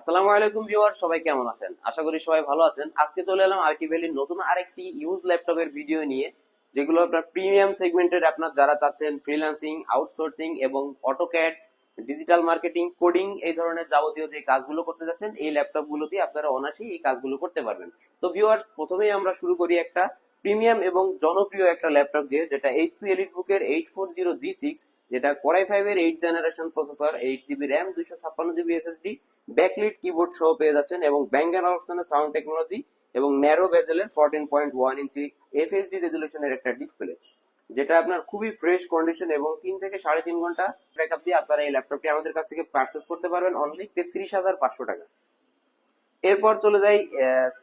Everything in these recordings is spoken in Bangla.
আসসালামু আলাইকুম ভিউয়ার, সবাই কেমন আছেন? আশা করি সবাই ভালো আছেন। আজকে চলে এলাম আইটি ভ্যালির নতুন আরেকটি ইউজ ল্যাপটপের ভিডিও নিয়ে, যেগুলো আপনার প্রিমিয়াম সেগমেন্টের আপনার যারা চাচ্ছেন ফ্রিল্যান্সিং আউটসোর্সিং এবং অটোক্যাড ডিজিটাল মার্কেটিং কোডিং এই ধরনের যাবতীয় যে কাজগুলো করতে যাচ্ছেন, এই ল্যাপটপগুলো দিয়ে আপনারা অনায়াসেই এই কাজগুলো করতে পারবেন। তো ভিউয়ার্স প্রথমেই আমরা শুরু করি একটা প্রিমিয়াম এবং জনপ্রিয় একটা ল্যাপটপ দিয়ে, যেটা এইচপি এলিট বুকের eight four zero G six যেটা কোরাই ফাইভ এর eight generation processor eight GB RAM দুইশো ছাপ্পান্ন জিবি এসএসডি ব্যাকলিট কিবোর্ড সহ পেয়ে যাচ্ছেন এবং ব্যাঙ্গার অপশনের সাউন্ড টেকনোলজি এবং narrow বেজেলের fourteen point one inch FHD রেজলিউশনের একটা ডিসপ্লে যেটা আপনার খুবই ফ্রেশ কন্ডিশন এবং তিন থেকে সাড়ে তিন ঘণ্টা ব্যাকআপ দিয়ে আপনারা এই ল্যাপটপটি আমাদের কাছ থেকে পারচেস করতে পারবেন অনলি তেত্রিশ হাজার পাঁচশো টাকা। এরপর চলে যাই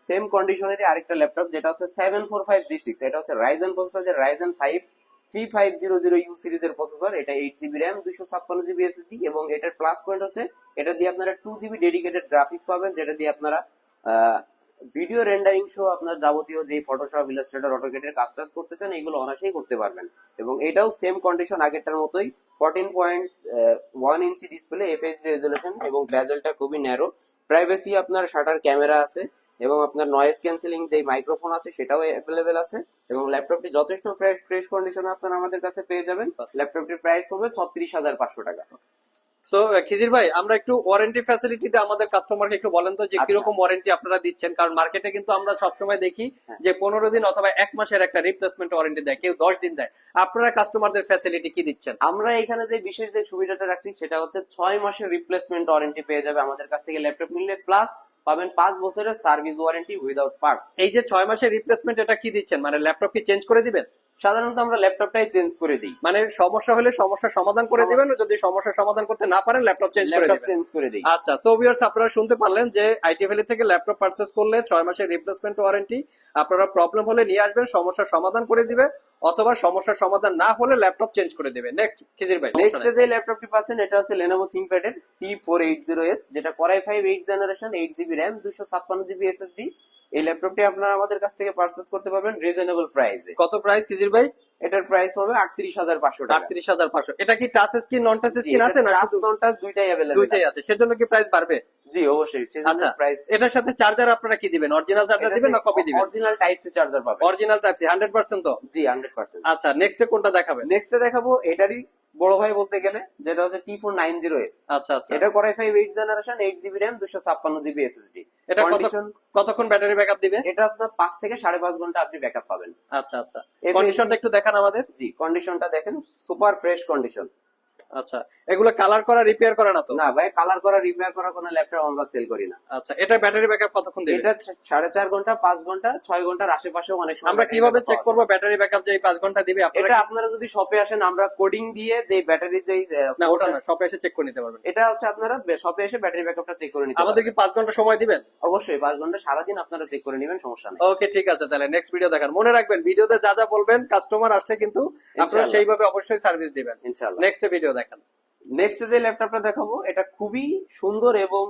সেম কন্ডিশনেরই আরেকটা ল্যাপটপ যেটা হচ্ছে seven four five G six এটা হচ্ছে রাইজেন প্রসেসর যে Ryzen five three five zero zero U সিরিজের প্রসেসর এটা এইট জিবি র্যাম দুইশো ছাপ্পান্ন জিবি এসএসডি এবং এটার প্লাস পয়েন্ট হচ্ছে, এটা দিয়ে আপনারা টু জিবি ডেডিকেটেড গ্রাফিক্স পাবেন, যেটা দিয়ে আপনারা ভিডিও রেন্ডারিং সহ আপনার যাবতীয় যে ফটোশপ ইলাস্ট্রেটর অটোকেটের কাজ টাজ করতে চান, এগুলো অনায়াসেই করতে পারবেন। এবং এটাও সেম কন্ডিশন আগেরটার মতোই fourteen point one inch display FHD resolution এবং ব্যাজেলটা খুবই ন্যারো প্রাইভেসি আপনার শাটার ক্যামেরা আছে এবং আপনার নয়েজ ক্যান্সেলিং যে মাইক্রোফোন আছে সেটাও অ্যাভেলেবেল আছে। এবং ল্যাপটপটি যথেষ্ট ফ্রেশ ফ্রেশ কন্ডিশনে আপনারা আমাদের কাছে পেয়ে যাবেন। ল্যাপটপটির প্রাইস পড়বে ছত্রিশ হাজার পাঁচশো টাকা। সো খিজির ভাই আমরা একটু ওয়ারেন্টি ফ্যাসিলিটিটা আমাদের কাস্টমারকে একটু বলেন তো যে আচ্ছা। কীরকম ওয়ারেন্টি আপনারা দিচ্ছেন? কারণ মার্কেটে কিন্তু আমরা সবসময় দেখি হ্যাঁ। যে পনেরো দিন অথবা এক মাসের একটা রিপ্লেসমেন্ট ওয়ারেন্টি দেয় কেউ দশ দিন দেয়। আপনারা কাস্টমারদের ফ্যাসিলিটি কি দিচ্ছেন? আমরা এখানে যে বিশেষ যে সুবিধাটা রাখছি সেটা হচ্ছে ছয় মাসের রিপ্লেসমেন্ট ওয়ারেন্টি পেয়ে যাবে আমাদের কাছ থেকে ল্যাপটপ নিলে প্লাস পাবেন পাঁচ বছরের সার্ভিস ওয়ারেন্টি উইদাউট পার্টস এই যে ছয় মাসের রিপ্লেসমেন্ট এটা কি দিচ্ছেন? মানে ল্যাপটপ কি চেঞ্জ করে দিবেন? সাধারণত আমরা ল্যাপটপটাই চেঞ্জ করে দিই। মানে সমস্যা হলে সমস্যার সমাধান করে দিবেন যদি সমস্যার সমাধান করতে না পারেন ল্যাপটপ চেঞ্জ করে ল্যাপটপ দিবেন। চেঞ্জ করে দিই। আচ্ছা সো ভিউয়ার্স আপনারা শুনতে পারলেন যে আইটি ভ্যালি থেকে ল্যাপটপ পারচেস করলে ছয় মাসের রিপ্লেসমেন্ট ওয়ারেন্টি আপনারা প্রবলেম হলে নিয়ে আসবেন সমস্যার সমাধান করে দিবে অথবা সমস্যার সমাধান না হলে ল্যাপটপ চেঞ্জ করে দিবে। নেক্সট খিজির ভাই নেক্সট যে ল্যাপটপটি পাচ্ছেন এটা হচ্ছে ফোর এইট জিরো এস যেটা জেনারেশন এইট জিবি র্যাম দুশো ছাপ্পান্ন জিবি এসএসডি এই ল্যাপটপটি আপনারা আমাদের কাছ থেকে পারচেস করতে পারবেন রিজনেবল প্রাইসে কত প্রাইস খিজির ভাই? এটার প্রাইস হবে আটত্রিশ হাজার পাঁচশো টাকা। আটত্রিশ হাজার পাঁচশো। এটা কি touch screen non touch screen আছে না শুধু টাচ দুইটাই অ্যাভেলেবল দুইটাই আছে। সেজন্য কি প্রাইস বাড়বে? জি অবশ্যই। আচ্ছা প্রাইস এটার সাথে চার্জার আপনারা কি দিবেন? অরিজিনাল চার্জার দিবেন না কপি দিবেন? অরিজিনাল টাইপ সি চার্জার পাবেন। Original type C hundred percent তো? জি হান্ড্রেড পার্সেন্ট আচ্ছা নেক্সট কোনটা দেখাবেন? নেক্সট দেখাবো এটারই বড় ভাই বলতে গেলে যেটা হচ্ছে T four nine zero S আচ্ছা আচ্ছা। এটা core i five eight generation eight GB RAM দুশো ছাপ্পান্ন জিবি এসএসডি এটা কত কতক্ষণ ব্যাটারি ব্যাকআপ দিবে? এটা আপনার পাঁচ থেকে সাড়ে পাঁচ ঘণ্টা আপনি ব্যাক আপ পাবেন। আচ্ছা আচ্ছা। কন্ডিশনটা একটু দেখান আমাদের। জি কন্ডিশনটা দেখেন সুপার ফ্রেশ কন্ডিশন আচ্ছা এগুলো কালার করা রিপেয়ার করা না তো? না ভাই কালার করা রিপেয়ার করা কোনো ল্যাপটপ আমরা সেল করি না। আচ্ছা এটা ব্যাটারি ব্যাকআপ কতক্ষণ দেবে? এটা সাড়ে চার ঘণ্টা পাঁচ ঘণ্টা ঘণ্টার আশেপাশেও অনেক সময় আমরা কীভাবে চেক করব ব্যাটারি ব্যাকআপ যে ঘণ্টা দিবে? আপনারা এটা আপনারা যদি শপে আসেন আমরা কোডিং দিয়ে যে ব্যাটারি যেই না ওটা না শপে এসে চেক করে নিতে পারবেন। এটা হচ্ছে আপনারা শপে এসে ব্যাটারি ব্যাকআপটা চেক করে নিতে আমাদের কি পাঁচ ঘণ্টা সময় দিবেন? অবশ্যই পাঁচ ঘণ্টা সারাদিন আপনারা চেক করে নেবেন সমস্যা নেই। ওকে ঠিক আছে তাহলে নেক্সট ভিডিও দেখান মনে রাখবেন ভিডিওতে যা যা বলবেন কাস্টমার আসলে কিন্তু আপনারা। সেইভাবে অবশ্যই সার্ভিস দিবেন। ইনশাআল্লাহ। নেক্সট ভিডিও দেখান। নেক্সট যে ল্যাপটপটা দেখাবো এটা খুবই সুন্দর এবং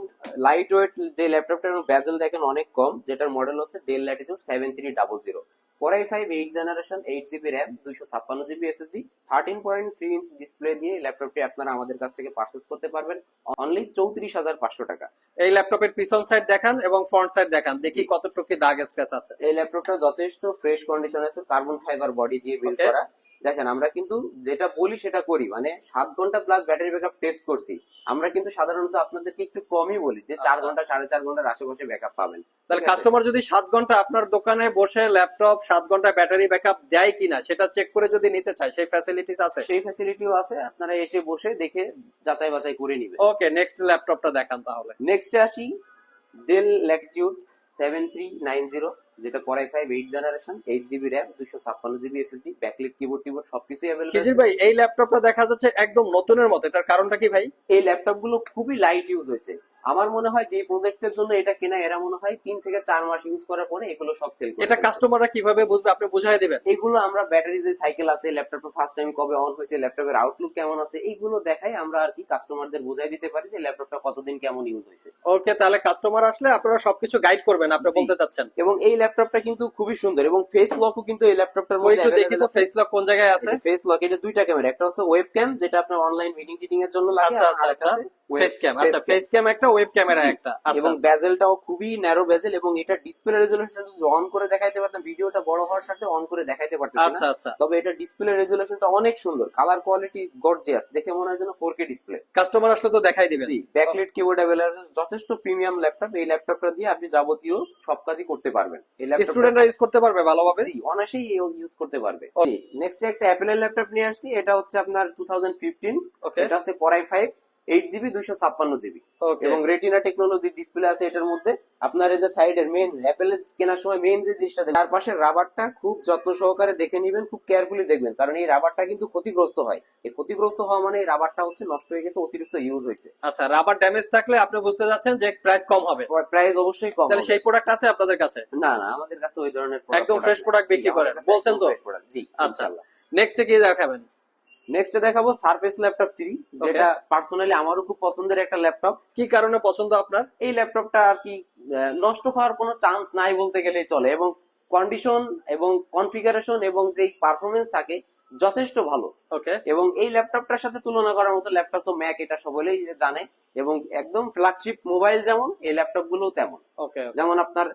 লাইট ওয়েট যে ল্যাপটপটার ব্যাজেল দেখেন অনেক কম যেটার মডেল হচ্ছে Dell Latitude seven three double zero core i five eight generation eight GB RAM দুইশো ছাপ্পান্ন GB SSD thirteen point three inch display দিয়ে এই ল্যাপটপটি আপনারা আমাদের কাছ থেকে পারচেস করতে পারবেন। অনলি চৌত্রিশ হাজার পাঁচশো টাকা। এই ল্যাপটপের পিছন সাইড দেখান এবং ফ্রন্ট সাইড দেখান দেখি। কতটুকু দাগ স্ক্র্যাচ আছে। এই ল্যাপটপটা যথেষ্ট ফ্রেশ কন্ডিশন আছে কার্বন ফাইবার বডি দিয়ে বিল্ড করা। দেখেন আমরা কিন্তু যেটা বলি সেটা করি। মানে সাত ঘণ্টা প্লাস ব্যাটারি ব্যাকআপ টেস্ট করছি। আমরা কিন্তু সাধারণত আপনাদেরকে একটু কমই বলি যে চার আচ্ছা। ঘণ্টা সাড়ে চার ঘণ্টার আশেপাশে ব্যাকআপ পাবেন। তাহলে কাস্টমার যদি সাত ঘণ্টা আপনার দোকানে বসে ল্যাপটপ সাত ঘণ্টা ব্যাটারি ব্যাকআপ দেয় কিনা সেটা চেক করে যদি নিতে চায় সেই ফ্যাসিলিটিস আছে? সেই ফ্যাসিলিটিও আছে আপনারা এসে বসে দেখে যাচাই বাছাই করে নিবেন। ওকে নেক্সট ল্যাপটপটা দেখান তাহলে। নেক্সটে আসি Dell Latitude seven three nine zero যেটা core i five eight generation eight GB RAM দুশো ছাপ্পান্ন জিবি এসএসডি ব্যাকলিট কিবোর্ড টিবোর্ড সবকিছুই অ্যাভেলেবল ভাই এই ল্যাপটপটা দেখা যাচ্ছে একদম নতুনের মতো। এটার কারণটা কি ভাই? এই ল্যাপটপগুলো খুবই লাইট ইউজ হয়েছে। আমার মনে হয় যে প্রজেক্টের জন্য এটা কেনা এরা মনে হয় তিন থেকে চার মাস ইউজ করার পরে এগুলো সব সেল এটা কাস্টমাররা কীভাবে বুঝবে? আপনি বুঝাই দিবেন। এগুলো আমরা ব্যাটারি যে সাইকেল আছে ল্যাপটপটা ফার্স্ট টাইম কবে অন হয়েছে ল্যাপটপের আউটলুক কেমন আছে এইগুলো দেখাই আমরা আর কি কাস্টমারদের বুঝাই দিতে পারি যে ল্যাপটপটা কতদিন কেমন ইউজ হয়েছে। ওকে তাহলে কাস্টমার আসলে আপনারা সবকিছু গাইড করবেন আপনি বলতে চাচ্ছেন। এবং এই ল্যাপটপটা কিন্তু খুবই সুন্দর এবং ফেস লকও কিন্তু এই ল্যাপটপটার মধ্যে একটু দেখি তো ফেস লক কোন জায়গায় আছে? ফেস লক এটা দুইটা ক্যামেরা একটা হচ্ছে ওয়েব ক্যাম যেটা আপনার অনলাইন মিটিং টিটিং এর জন্য লাগে আচ্ছা আচ্ছা আচ্ছা। ফেস ক্যাম আচ্ছা ফেস ক্যাম একটা ওয়েব ক্যামেরা একটা। আচ্ছা এবং আচ্ছা। বেজেলটাও খুবই ন্যারো বেজেল এবং এটা ডিসপ্লে রেজুলেশন অন করে দেখাইতে পারতাম ভিডিওটা বড় হওয়ার সাথে অন করে দেখাইতে পারতেছি আচ্ছা আচ্ছা। তবে এটা ডিসপ্লে রেজুলেশনটা অনেক সুন্দর। কালার কোয়ালিটি গর্জিয়াস দেখে মনে হয় যেন 4K ডিসপ্লে কাস্টমার আসলে তো দেখাই দিবেন। জি ব্যাকলাইট কিবোর্ড অ্যাভেলেবল যথেষ্ট প্রিমিয়াম ল্যাপটপ এই ল্যাপটপটা দিয়ে আপনি যাবতীয় সব কাজই করতে পারবেন। এই ল্যাপটপটা স্টুডেন্টরা ইউজ করতে পারবে ভালোভাবে? জি অনায়াসেই ইউজ করতে পারবে। নেক্সট একটা অ্যাপেলের ল্যাপটপ নিয়ে আসছি। এটা হচ্ছে আপনার 2015 ওকে এটা হচ্ছে কোরাই ফাইভ এইট জিবি দুইশো ছাপ্পান্ন জিবি এবং রেটিনা টেকনোলজি ডিসপ্লে আছে এটার মধ্যে। আপনার এই যে সাইডের মেন অ্যাপেলের কেনার সময় মেন যে জিনিসটা তার পাশে রাবারটা খুব যত্ন সহকারে দেখে নিবেন খুব কেয়ারফুলি দেখবেন। কারণ এই রাবারটা কিন্তু ক্ষতিগ্রস্ত হয়। এই ক্ষতিগ্রস্ত হওয়া মানে এই রাবারটা হচ্ছে নষ্ট হয়ে গেছে অতিরিক্ত ইউজ হয়েছে। আচ্ছা রাবার ড্যামেজ থাকলে আপনি বুঝতে যাচ্ছেন যে প্রাইস কম হবে। প্রাইস অবশ্যই কম তাহলে সেই প্রোডাক্ট আছে আপনাদের কাছে? না না আমাদের কাছে ওই ধরনের একদম ফ্রেশ প্রোডাক্ট বিক্রি করেন। বলছেন তো? জি আচ্ছা। নেক্সট কি দেখাবেন। নেক্সট দেখাবো সারফেস ল্যাপটপ থ্রি যেটা পার্সোনালি আমারও খুব পছন্দের একটা ল্যাপটপ কি কারণে পছন্দ আপনার? এই ল্যাপটপটা আর কি নষ্ট হওয়ার কোনো চান্স নাই বলতে গেলেই চলে এবং কন্ডিশন এবং কনফিগারেশন এবং যেই পারফরমেন্স থাকে যথেষ্ট ভালো। ওকে এবং এই ল্যাপটপটার সাথে তুলনা করার মতো ল্যাপটপ তো ম্যাক এটা সকলেই জানে এবং একদম ফ্ল্যাগশিপ মোবাইল যেমন এই ল্যাপটপগুলো তেমন। ওকে যেমন আপনার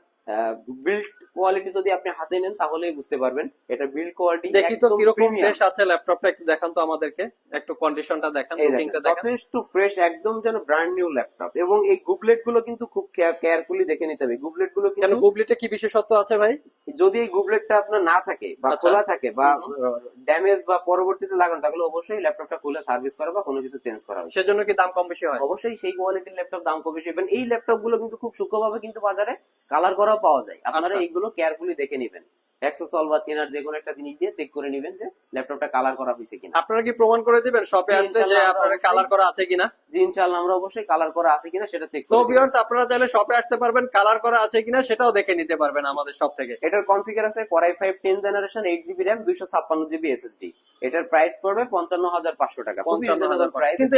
বিল্ড কোয়ালিটি যদি আপনি হাতে নেন তাহলেই বুঝতে পারবেন এটা বিল্ড কোয়ালিটি দেখি তো কীরকম ফ্রেশ আছে ল্যাপটপটা একটু দেখান তো আমাদেরকে। একটু কন্ডিশনটা দেখান লুকিংটা দেখান যথেষ্ট ফ্রেশ একদম যেন ব্র্যান্ড নিউ ল্যাপটপ এবং এই গুবলেটগুলো কিন্তু খুব কেয়ারফুলি দেখে নিতে হবে। গুবলেটগুলো কিন্তু গুবলিতে কি বিশেষত্ব আছে ভাই? যদি এই গুবলেটটা আপনার না থাকে বা আচ্ছা। খোলা থাকে বা ড্যামেজ বা পরবর্তীতে লাগানো তাহলে অবশ্যই ল্যাপটপটা খুলে সার্ভিস করা বা কোনো কিছু চেঞ্জ করা হবে সেজন্য কি দাম কম বেশি হয়? অবশ্যই সেই কোয়ালিটির ল্যাপটপ দাম কম বেশি এবং এই ল্যাপটপগুলো কিন্তু খুব সূক্ষ্মভাবে কিন্তু বাজারে কালার করাও পাওয়া যায় আপনারা আচ্ছা। এইগুলো কেয়ারফুলি দেখে নেবেন এক্সোসল বা কেনার যে কোনো একটা জিনিস দিয়ে চেক করে নেবেন যে ল্যাপটপটা কালার করা হয়েছে কিনা। আপনারা কি প্রমাণ করে দিবেন? শপে যে আপনার কালার করা আছে কিনা? জি ইনশাআল্লাহ আমরা অবশ্যই কালার করা আছে কিনা সেটা চেক সো ভিউয়ার্স আপনারা চাইলে শপে আসতে পারবেন কালার করা আছে কিনা সেটাও দেখে নিতে পারবেন আমাদের শপ থেকে। এটার কনফিগার আছে core i five ten generation eight GB RAM দুইশো ছাপ্পান্ন জিবি এসএসডি এটার প্রাইস পড়বে পঞ্চান্ন হাজার পাঁচশো টাকা। 55,500 reasonable কিন্তু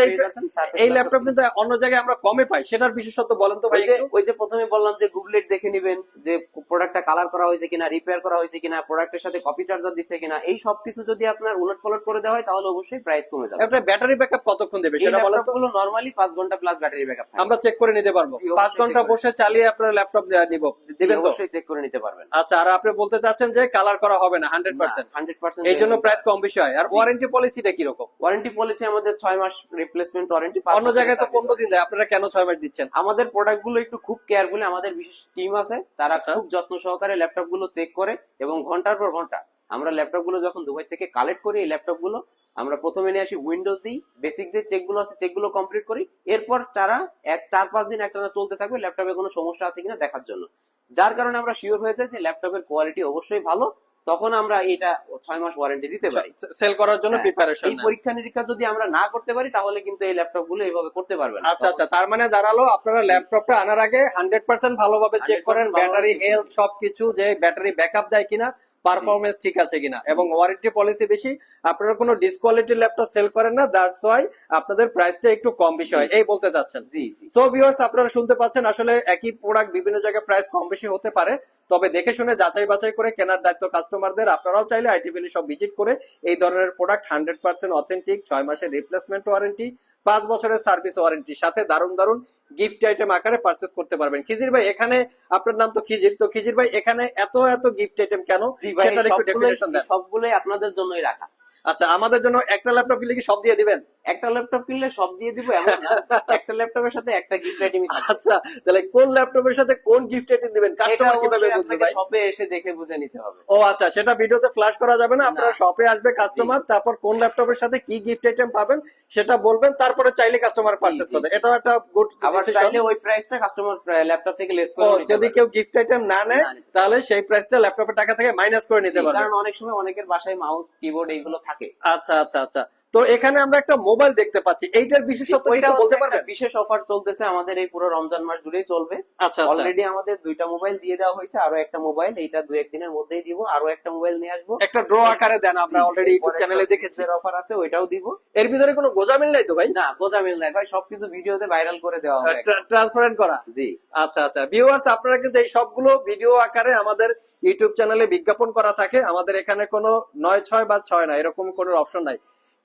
এই- ল্যাপটপ কিন্তু অন্য জায়গায় আমরা কমে পাই সেটার বিশেষত্ব বলেন তো ভাই ওই যে ওই যে প্রথমে বললাম যে গুগলেট দেখে নিবেন যে প্রোডাক্টটা কালার করা হয়েছে কিনা রিপেয়ার করা হয়েছে কিনা প্রোডাক্টের সাথে কপি চার্জার দিচ্ছে কিনা এই সব কিছু যদি আপনার উলট পালট করে দেওয়া হয় তাহলে অবশ্যই প্রাইস কমে যাবে। আপনার ব্যাটারি ব্যাকআপ কতক্ষণ দেবে সেটা বলেন তো। গুলো নরমালি পাঁচ ঘণ্টা প্লাস ব্যাটারি ব্যাকআপ থাকে। আমরা চেক করে নিতে পারব। জি, অবশ্যই পাঁচ ঘণ্টা বসে চালিয়ে আপনার ল্যাপটপ নিব। দিবেন তো? অবশ্যই চেক করে নিতে পারবেন। আচ্ছা আর আপনি বলতে চাচ্ছেন যে কালার করা হবে না হান্ড্রেড পার্সেন্ট হান্ড্রেড পার্সেন্ট এই জন্য প্রাইস কম বেশি হয়। আর ওয়ারেন্টি পলিসিটা কীরকম? ওয়ারেন্টি পলিসি আমাদের ছয় মাস রিপ্লেসমেন্ট ওয়ারেন্টি অন্য জায়গায় তো পনেরো দিন দেয়। আপনারা কেন ছয় মাস দিচ্ছেন? আমাদের প্রোডাক্টগুলো একটু খুব কেয়ারফুলি আমাদের বিশেষ টিম আছে তারা আচ্ছা। খুব যত্ন সহকারে ল্যাপটপগুলো চেক করে এবং ঘণ্টার পর ঘণ্টা আমরা ল্যাপটপগুলো যখন দুবাই থেকে কালেক্ট করি, এই ল্যাপটপগুলো আমরা প্রথমে নিয়ে আসি উইন্ডোজ দিই বেসিক যে চেকগুলো আছে চেকগুলো কমপ্লিট করি, এরপর তারা এক চার পাঁচ দিন একটা চলতে থাকবে ল্যাপটপে কোনো সমস্যা আছে কিনা দেখার জন্য। যার কারণে আমরা শিওর হয়ে যাই যে ল্যাপটপের কোয়ালিটি অবশ্যই ভালো তখন আমরা এটা ছয় মাস ওয়ারেন্টি দিতে পারি। সেল করার জন্য হ্যাঁ, প্রিপারেশন এই পরীক্ষা নিরীক্ষা যদি আমরা না করতে পারি তাহলে কিন্তু এই ল্যাপটপগুলো এইভাবে করতে পারবে আচ্ছা আচ্ছা। তার মানে দাঁড়াল আপনারা ল্যাপটপটা আনার আগে হান্ড্রেড পার্সেন্ট ভালোভাবে চেক করেন ব্যাটারি হেলথ সবকিছু যে ব্যাটারি ব্যাকআপ দেয় কিনা পারফরমেন্স ঠিক আছে কিনা। এবং ওয়ারেন্টি পলিসি বেশি আপনারা কোনো ডিসকোয়ালিটি ল্যাপটপ সেল করেন না দ্যাটস ওয়াই আপনাদের প্রাইসটা একটু কম বেশি হয়। এই বলতে চাচ্ছেন। জি জি। সো ভিউয়ার্স আপনারা শুনতে পাচ্ছেন আসলে একই প্রোডাক্ট বিভিন্ন জায়গায় প্রাইস কম বেশি হতে পারে। তবে দেখে শুনে যাচাই বাছাই করে কেনার দায়িত্ব কাস্টমারদের আপনারাও চাইলে আইটি ভ্যালি সব ভিজিট করে এই ধরনের প্রোডাক্ট হান্ড্রেড পার্সেন্ট অথেন্টিক ছয় মাসের রিপ্লেসমেন্ট ওয়ারেন্টি পাঁচ বছরের সার্ভিস ওয়ারেন্টি সাথে দারুণ দারুণ গিফট আইটেম আকারে পারচেস করতে পারবেন। খিজির ভাই এখানে আপনার নাম তো খিজির। তো খিজির ভাই এখানে এত এত গিফট আইটেম কেন? জি ভাই সেটার একটু ডেফিনেশন দেন। সবগুলোই আপনাদের জন্যই রাখা। আচ্ছা আমাদের জন্য একটা ল্যাপটপ কিনলে কি সব দিয়ে দিবেন? একটা ল্যাপটপ কিনলে সব দিয়ে দিব এমন না। একটা ল্যাপটপের সাথে একটা গিফট আইটেমই থাকবে। আচ্ছা তাহলে কোন ল্যাপটপের সাথে কোন গিফট আইটেম দিবেন? কাস্টমার কীভাবে বুঝবে ভাই? শপে এসে দেখে বুঝে নিতে হবে। ও আচ্ছা সেটা ভিডিওতে ফ্ল্যাশ করা যাবে না আপনারা শপে আসবে কাস্টমার তারপর কোন ল্যাপটপের সাথে কি গিফট আইটেম পাবেন সেটা বলবেন তারপরে চাইলে কাস্টমার পারচেজ। করবে। এটাও একটা গুড আবার চাইলে ওই প্রাইসটা কাস্টমার ল্যাপটপ থেকে লেস করে যদি কেউ গিফট আইটেম না নেয়। তাহলে সেই প্রাইসটা ল্যাপটপের টাকা থেকে মাইনাস করে নিতে পারবে। কারণ অনেক সময় অনেকের বাসায় মাউস কিবোর্ড এইগুলো থাকে আচ্ছা আচ্ছা আচ্ছা তো এখানে আমরা একটা মোবাইল দেখতে পাচ্ছি। এইটার বিশেষত্ব কি বলতে পারবেন? বিশেষ অফার চলতেছে আমাদের এই পুরো রমজান মাস জুড়েই চলবে। আচ্ছা আচ্ছা। অলরেডি আমাদের দুইটা মোবাইল দিয়ে দেওয়া হয়েছে আরও একটা মোবাইল এইটা দু একদিনের মধ্যেই দিব আরও একটা মোবাইল নিয়ে আসব। একটা ড্র আকারে দেন আমরা অলরেডি ইউটিউব চ্যানেলে দেখেছি। এর অফার আছে ওইটাও দিব। এর ভিতরে কোনো গোজামিল নাই তো ভাই? না গোজামিল নাই ভাই সবকিছু ভিডিওতে ভাইরাল করে দেওয়া হবে। ট্রান্সপারেন্ট করা? জি। আচ্ছা আচ্ছা। ভিউয়ার্স আপনারা কিন্তু এই সবগুলো ভিডিও আকারে আমাদের ইউটিউব চ্যানেলে বিজ্ঞাপন করা থাকে। আমাদের এখানে কোনো নয় ছয় বা ছয় না এরকম কোনো অপশন নাই।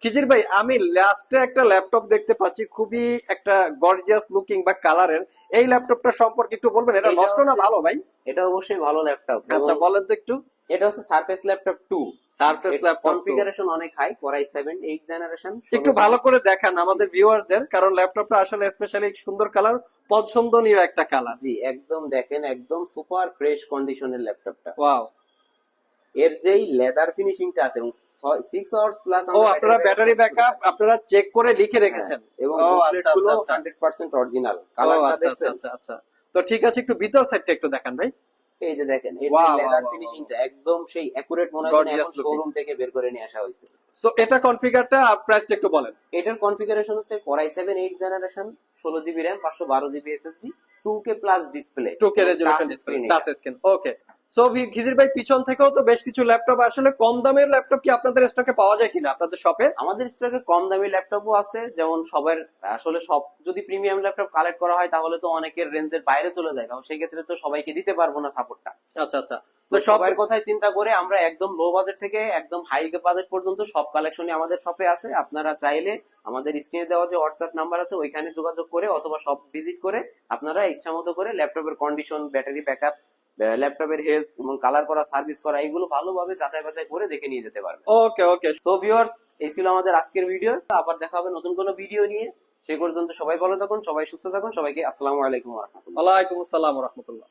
খিজির ভাই আমি লাস্টে একটা ল্যাপটপ দেখতে পাচ্ছি খুবই একটা গর্জিয়াস লুকিং বা কালারের এই ল্যাপটপটা সম্পর্কে একটু বলবেন এটা নষ্ট না ভালো ভাই? এটা অবশ্যই ভালো ল্যাপটপ আচ্ছা বলেন তো একটু। এটা হচ্ছে Surface laptop two Surface laptop configuration অনেক high core i seven eight generation একটু ভালো করে দেখান আমাদের ভিউয়ারদের কারণ ল্যাপটপটা আসলে স্পেশালি সুন্দর কালার পছন্দনীয় একটা কালার জি একদম দেখেন একদম সুপার ফ্রেশ কন্ডিশনের ল্যাপটপটা ওয়াও এর যেই লেদার ফিনিশিংটা আছে এবং সিক্স আওয়ার্স প্লাস ও আপনারা ব্যাটারি ব্যাকআপ আপনারা চেক করে লিখে রেখেছেন। এবং ও, আচ্ছা, আচ্ছা, আচ্ছা। 100% অরিজিনাল কালারটা আচ্ছা আচ্ছা দেখছেন? আচ্ছা আচ্ছা। তো ঠিক আছে একটু ভিতর সাইডটা একটু দেখান ভাই। এই যে দেখেন এর লেদার ফিনিশিংটা একদম সেই অ্যাকুরেট মনে হয় শোরুম থেকে বের করে নিয়ে আসা হয়েছে। সো এটা কনফিগারটা প্রাইসটা একটু বলেন। এটার কনফিগারেশন হচ্ছে core i seven eight generation ষোলো জিবি র্যাম পাঁচশো বারো GB SSD two K plus display two K resolution display touch screen okay so ঘিজির ভাই পিছন থেকেও তো বেশ কিছু ল্যাপটপ আসলে কম দামের ল্যাপটপ কি আপনাদের স্টকে পাওয়া যায় কিনা আপনাদের শপে আমাদের স্টকে কম দামি ল্যাপটপও আছে যেমন সবার আসলে সব যদি প্রিমিয়াম ল্যাপটপ কালেক্ট করা হয় তাহলে তো অনেকের রেঞ্জের বাইরে চলে যায় কারণ সেই ক্ষেত্রে তো সবাইকে দিতে পারব না সাপোর্টটা আচ্ছা আচ্ছা। তো সবার কথাই চিন্তা করে আমরা একদম লো বাজেট থেকে একদম হাই বাজেট পর্যন্ত সব কালেকশনই আমাদের শপে আছে। আপনারা চাইলে আমাদের স্ক্রিনে দেওয়া যে হোয়াটসঅ্যাপ নাম্বার আছে ওইখানে যোগাযোগ করে অথবা সব ভিজিট করে আপনারা ইচ্ছা মতো করে ল্যাপটপের কন্ডিশন ব্যাটারি ব্যাকআপ ল্যাপটপের হেলথ এবং কালার করা সার্ভিস করা এগুলো ভালোভাবে যাচাই বাছাই করে দেখে নিয়ে যেতে পারবে। ওকে ওকে সো ভিউয়ার্স এই ছিল আমাদের আজকের ভিডিও আবার দেখা হবে নতুন কোনো ভিডিও নিয়ে। সেই পর্যন্ত সবাই ভালো থাকুন সবাই সুস্থ থাকুন। সবাইকে আসসালামু আলাইকুম রহমতুল্লাহ। ওয়ালাইকুম আসসালাম রহমতুল্লাহ।